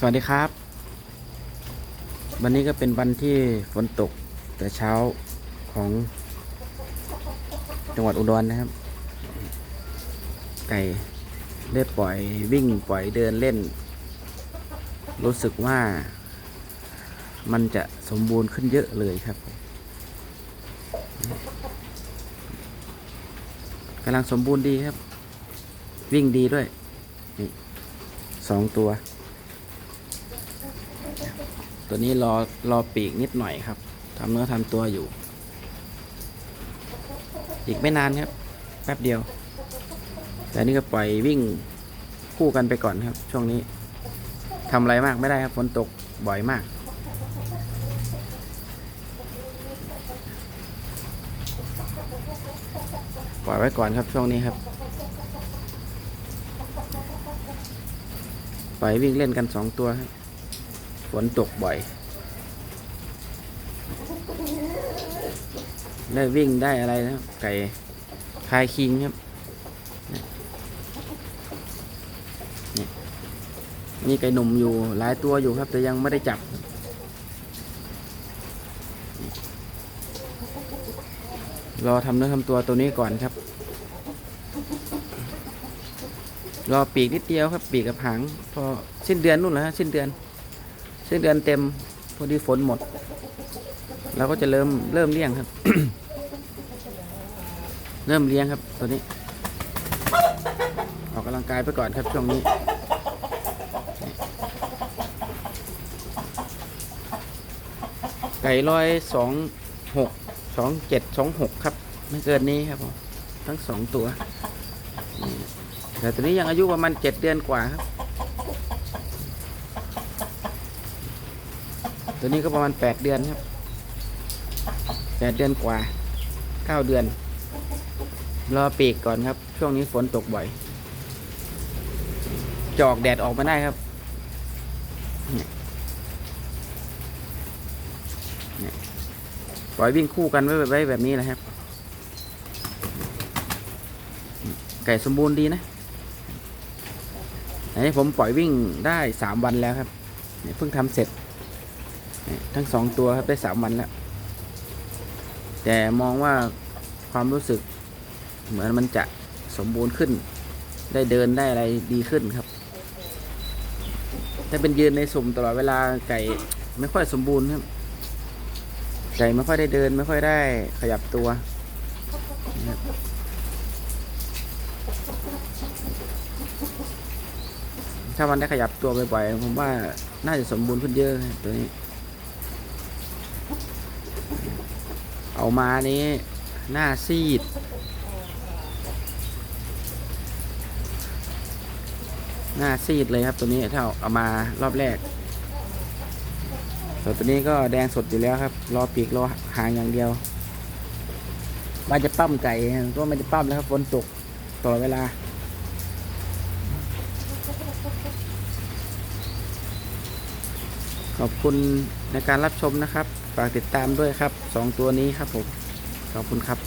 สวัสดีครับ วันนี้ก็เป็นวันที่ฝนตกแต่เช้าของจังหวัดอุดรนะครับ ไก่ได้ปล่อยวิ่งปล่อยเดินเล่น รู้สึกว่ามันจะสมบูรณ์ขึ้นเยอะเลยครับกำลังสมบูรณ์ดีครับ วิ่งดีด้วย นี่สองตัว ตัวนี้รอรอปีกนิดหน่อยครับทำเนื้อทำตัวอยู่ อีกไม่นานครับ แป๊บเดียว แต่นี่ก็ปล่อยวิ่งคู่กันไปก่อนครับ ช่วงนี้ทำอะไรมากไม่ได้ครับฝนตกบ่อยมาก ปล่อยไว้ก่อนครับช่วงนี้ครับ ปล่อยวิ่งเล่นกันสองตัวครับ ฝนตกบ่อย ได้วิ่งได้อะไรนะไก่คายคิงครับนี่นี่ไก่หนุ่มอยู่หลายตัวอยู่ครับ แต่ยังไม่ได้จับ รอทำเนื้อทำตัวตัวนี้ก่อนครับ รอปีกนิดเดียวครับ ปีกกับหาง พอสิ้นเดือนนู่นและฮะสิ้นเดือน สิ้นเดือนเต็มพอดีฝนหมดเราก็จะเริ่มเริ่มเลี้ยงครับ เริ่มเลี้ยงครับตัวนี้ ออกกำลังกายไปก่อนครับช่วงนี้ไก่ร้อยสองหกสองเจ็ดสองหกครับ ไม่เกินนี้ครับผมทั้งสองตัวแต่ตัวนี้ยังอายุประมาณเจ็ดเดือนกว่าครับ ตัวนี้ก็ประมาณแปดเดือนครับแปดเดือนกว่าเก้าเดือน รอปีกก่อนครับ ช่วงนี้ฝนตกบ่อย จอกแดดออกมาได้ครับ ปล่อยวิ่งคู่กันไว้ไวแบบนี้แหละครับ ไก่สมบูรณ์ดีนะอันนี้ผมปล่อยวิ่งได้สามวันแล้วครับเพิ่งทำเสร็จ ทั้งสองตัวครับได้สามวันแล้ว แต่มองว่าความรู้สึกเหมือนมันจะสมบูรณ์ขึ้น ได้เดินได้อะไรดีขึ้นครับ ถ้าเป็นยืนในสุ่มตลอดเวลาไก่ไม่ค่อยสมบูรณ์ครับไก่ไม่ค่อยได้เดินไม่ค่อยได้ขยับตัวนะครับถ้ามันได้ขยับตัวบ่อยๆผมว่าน่าจะสมบูรณ์ขึ้นเยอะตัวนี้ เอามานี้หน้าซีด หน้าซีดเลยครับตัวนี้ถ้าเอามารอบแรกส่วนตัวนี้ก็แดงสดอยู่แล้วครับ รอปีกรอหางอย่างเดียวว่าจะปั้มไก่ก็ไม่ได้ปั้มแล้วครับฝนตกตลอดเวลา ขอบคุณในการรับชมนะครับ ฝากติดตามด้วยครับสองตัวนี้ครับผม ขอบคุณครับ